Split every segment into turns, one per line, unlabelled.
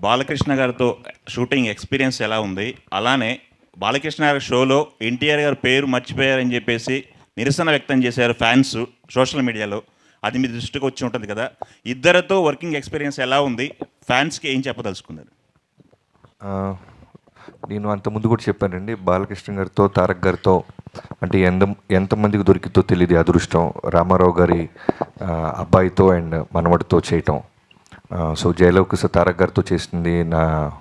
బాలకృష్ణ గారితో shooting experience ఎలా ఉంది? అలానే బాలకృష్ణ గారి షోలో ఎన్టీఆర్ గారి పేరు మర్చిపోయారని చెప్పేసి నిరసన వ్యక్తం చేశారు ఫ్యాన్స్ సోషల్ మీడియాలో. అది మీ దృష్టికి వచ్చి ఉంటుంది కదా. ఇద్దరితో వర్కింగ్ ఎక్స్పీరియన్స్ ఎలా ఉంది? ఫ్యాన్స్కి ఏం చెప్పదలుచుకున్నారు?
నేను అంత ముందు కూడా చెప్పానండి. బాలకృష్ణ గారితో తారక్ గారితో అంటే ఎంత ఎంతమందికి దొరికితో తెలియదు అదృష్టం. రామారావు గారి అబ్బాయితో అండ్ మనవడితో చేయటం. సో జయలవకుశ తారక్ గారితో చేసింది నా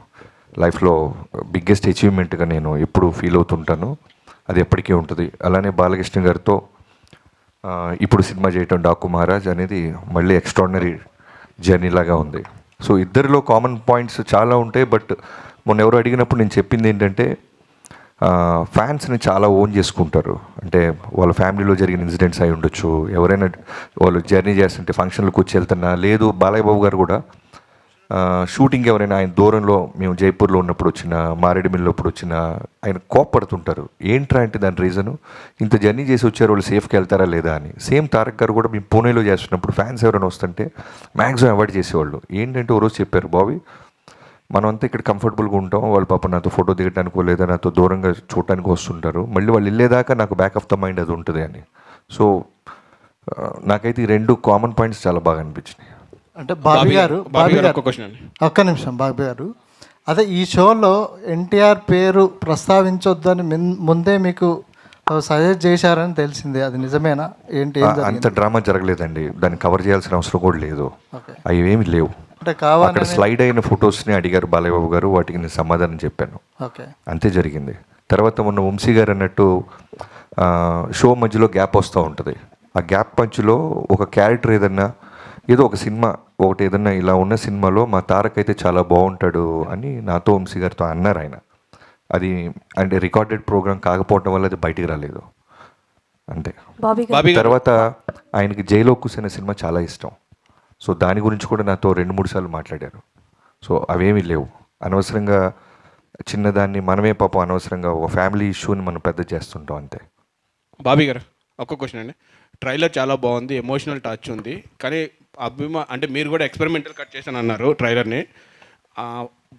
లైఫ్లో బిగ్గెస్ట్ అచీవ్మెంట్గా నేను ఎప్పుడు ఫీల్ అవుతుంటాను. అది ఎప్పటికీ ఉంటుంది. అలానే బాలకృష్ణ గారితో ఇప్పుడు సినిమా చేయటం డాకు మహారాజ్ అనేది మళ్ళీ ఎక్స్ట్రాడినరీ జర్నీ లాగా ఉంది. సో ఇద్దరిలో కామన్ పాయింట్స్ చాలా ఉంటాయి బట్ మొన్న ఎవరు అడిగినప్పుడు నేను చెప్పింది ఏంటంటే ఫ్యాన్స్ని చాలా ఓన్ చేసుకుంటారు. అంటే వాళ్ళ ఫ్యామిలీలో జరిగిన ఇన్సిడెంట్స్ అయి ఉండొచ్చు. ఎవరైనా వాళ్ళు జర్నీ చేస్తుంటే ఫంక్షన్లకు వచ్చి వెళ్తున్నా లేదు బాలయ్య బాబు గారు కూడా షూటింగ్ ఎవరైనా ఆయన దూరంలో మేము జైపూర్లో ఉన్నప్పుడు వచ్చిన మారేడుమిల్లి అప్పుడు వచ్చిన ఆయన కోప్పడుతుంటారు. ఏంట్రా అంటే దాని రీజను? ఇంత జర్నీ చేసి వచ్చారు వాళ్ళు సేఫ్కి వెళ్తారా లేదా అని. సేమ్ తారక్ గారు కూడా మేము పూణేలో చేస్తున్నప్పుడు ఫ్యాన్స్ ఎవరైనా వస్తుంటే మ్యాక్సిమం అవాయిడ్ చేసేవాళ్ళు. ఏంటంటే ఓ రోజు చెప్పారు బాబీ మనం అంతా ఇక్కడ కంఫర్టబుల్గా ఉంటాం. వాళ్ళు పాప నాతో ఫోటో దిగడానికో లేదా నాతో దూరంగా చూడటానికి వస్తుంటారు. మళ్ళీ వాళ్ళు వెళ్ళేదాకా నాకు బ్యాక్ ఆఫ్ ద మైండ్ అది ఉంటుంది అని. సో నాకైతే ఈ రెండు కామన్ పాయింట్స్ చాలా బాగా అనిపించినాయి.
అంటే బాబీ గారు
బాబీ గారు ఒక్క క్వశ్చన్ అండి.
ఒక్క నిమిషం బాబీ గారు. అదే ఈ షోలో ఎన్టీఆర్ పేరు ప్రస్తావించొద్దని ముందే మీకు సజెస్ట్ చేశారని తెలిసింది. అది నిజమేనా? ఏంటి ఏం
ఆ,
జరిగింది?
అంత డ్రామా జరగలేదండి. దాన్ని కవర్ చేయాల్సిన అవసరం కూడా లేదు. అవి ఏమి లేవు.
అంటే
అక్కడ
కావాలని
స్లైడ్ అయిన ఫొటోస్ని అడిగారు బాలయ్యబాబు గారు వాటికి నేను సమాధానం చెప్పాను.
ఓకే.
అంతే జరిగింది. తర్వాత మొన్న వంశీ గారు అన్నట్టు షో మధ్యలో గ్యాప్ వస్తూ ఉంటుంది. ఆ గ్యాప్ మధ్యలో ఒక క్యారెక్టర్ ఏదన్నా ఏదో ఒక సినిమా ఒకటి ఏదన్నా ఇలా ఉన్న సినిమాలో మా తారక్ అయితే చాలా బాగుంటాడు అని నాతో వంశీ గారితో అన్నారు ఆయన. అది అంటే రికార్డెడ్ ప్రోగ్రామ్ కాకపోవడం వల్ల అది బయటికి రాలేదు. అంతే. తర్వాత ఆయనకి జైలో కూసిన సినిమా చాలా ఇష్టం. సో దాని గురించి కూడా నాతో రెండు మూడు సార్లు మాట్లాడారు. సో అవేమీ లేవు. అనవసరంగా చిన్నదాన్ని మనమే పాపం అనవసరంగా ఒక ఫ్యామిలీ ఇష్యూని మనం పెద్ద చేస్తుంటాం అంతే.
బాబీ గారు ఒక్క క్వశ్చన్ అండి. ట్రైలర్ చాలా బాగుంది ఎమోషనల్ టచ్ ఉంది కానీ అభిమా అంటే మీరు కూడా ఎక్స్పెరిమెంటల్ కట్ చేశాను అన్నారు ట్రైలర్ని.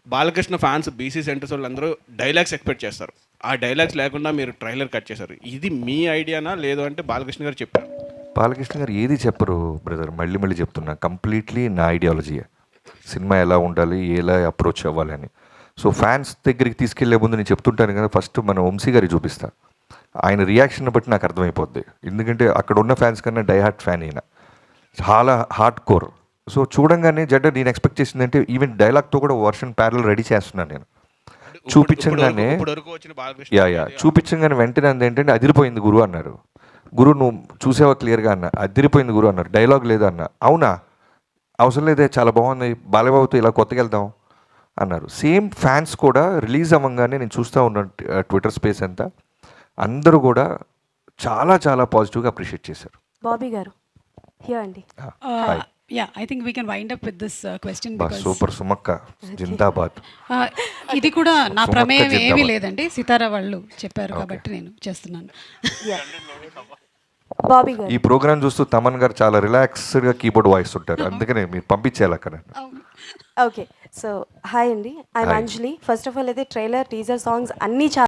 బాలకృష్ణ ఫ్యాన్స్ బీసీ సెంటర్స్ వాళ్ళందరూ డైలాగ్స్ ఎక్స్పెక్ట్ చేస్తారు. ఆ డైలాగ్స్ లేకుండా మీరు ట్రైలర్ కట్ చేశారు. ఇది మీ ఐడియానా లేదు అంటే బాలకృష్ణ గారు చెప్పారు.
బాలకృష్ణ గారు ఏది చెప్పరు బ్రదర్? మళ్ళీ మళ్ళీ చెప్తున్నా. కంప్లీట్లీ నా ఐడియాలజీయే సినిమా ఎలా ఉండాలి ఎలా అప్రోచ్ అవ్వాలి అని. సో ఫ్యాన్స్ దగ్గరికి తీసుకెళ్ళే ముందు నేను చెప్తుంటాను కదా ఫస్ట్ మన వంశీ గారికి చూపిస్తా. ఆయన రియాక్షన్ బట్టి నాకు అర్థమైపోద్ది. ఎందుకంటే అక్కడ ఉన్న ఫ్యాన్స్ కన్నా డై హార్ట్ ఫ్యాన్ అయినా చాలా హార్డ్ కోర్. సో చూడంగానే జడ్డ నేను ఎక్స్పెక్ట్ చేసిందంటే ఈవెన్ డైలాగ్తో కూడా వర్షన్ ప్యారల్ రెడీ చేస్తున్నాను నేను. చూపించగానే యా యా. చూపించగానే వెంటనే అంది ఏంటంటే అదిరిపోయింది గురువు అన్నారు. గురు నువ్వు చూసావా క్లియర్గా అన్న. అదిరిపోయింది గురువు అన్నారు. డైలాగ్ లేదా అన్న. అవునా? అవసరం లేదే చాలా బాగుంది. బాలబాబుతో ఇలా కొత్తగా వెళ్దాం అన్నారు. సేమ్ ఫ్యాన్స్ కూడా రిలీజ్ అవ్వగానే నేను చూస్తూ ఉన్నాను ట్విట్టర్ స్పేస్ అంతా అందరూ కూడా చాలా చాలా పాజిటివ్గా అప్రిషియేట్ చేశారు.
బాబీ గారు హియర్ అండి.
Yeah, I think we can wind up with this uh, question
బా
because
సూపర్ సుమక్క జిందాబాద్.
Uh, ఇది కూడా నా ప్రమేయం ఏమీ. లేదండి. సితారా వాళ్ళు చెప్పారు కాబట్టి నేను చేస్తున్నాను.
బాబీ గారు.
ఈ ప్రోగ్రామ్ చూస్తూ తమన్ గారు చాలా రిలాక్స్డ్గా కీబోర్డ్ వాయిస్ ఉంటారు అందుకనే మీరు పంపించేయాలి అక్కడ.
ఓకే సో హాయ్ అండి. I
Hi.
Anjali first of all అయితే ట్రైలర్ టీజర్ సాంగ్స్ అన్నీ చాలా